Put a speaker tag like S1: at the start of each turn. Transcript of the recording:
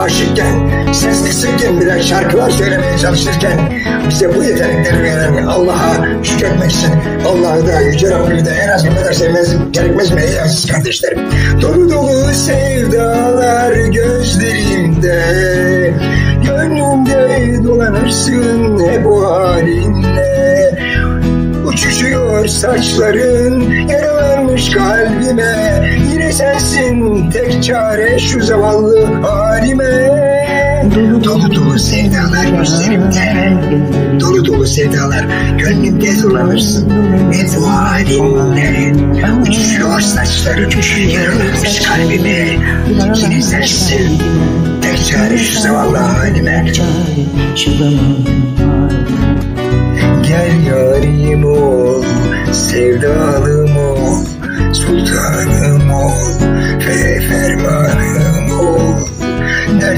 S1: aşıkken, ses kısıkken bile şarkılar söylemeye çalışırken bize bu yetenekleri veren Allah'a şükretmek için Allah'ı da Yüce Rabbimi de en az bu kadar sevmez, gerekmez mi aziz kardeşlerim? Dolu dolu sevdalar gözlerimde. Gönlümde dolanırsın hep o halinle. Uçuşuyor saçların yaralanmış kalbime Sensin tek çare şu zavallı halime. Dolu dolu sevdalar gözlerimde Dolu dolu sevdalar gönlümde dolanırsın Hep bu halinle Uçuşuyor saçların yaralanmış kalbime. Yine sensin tek çare şu zavallı halime. Gel yarim ol, sevdalım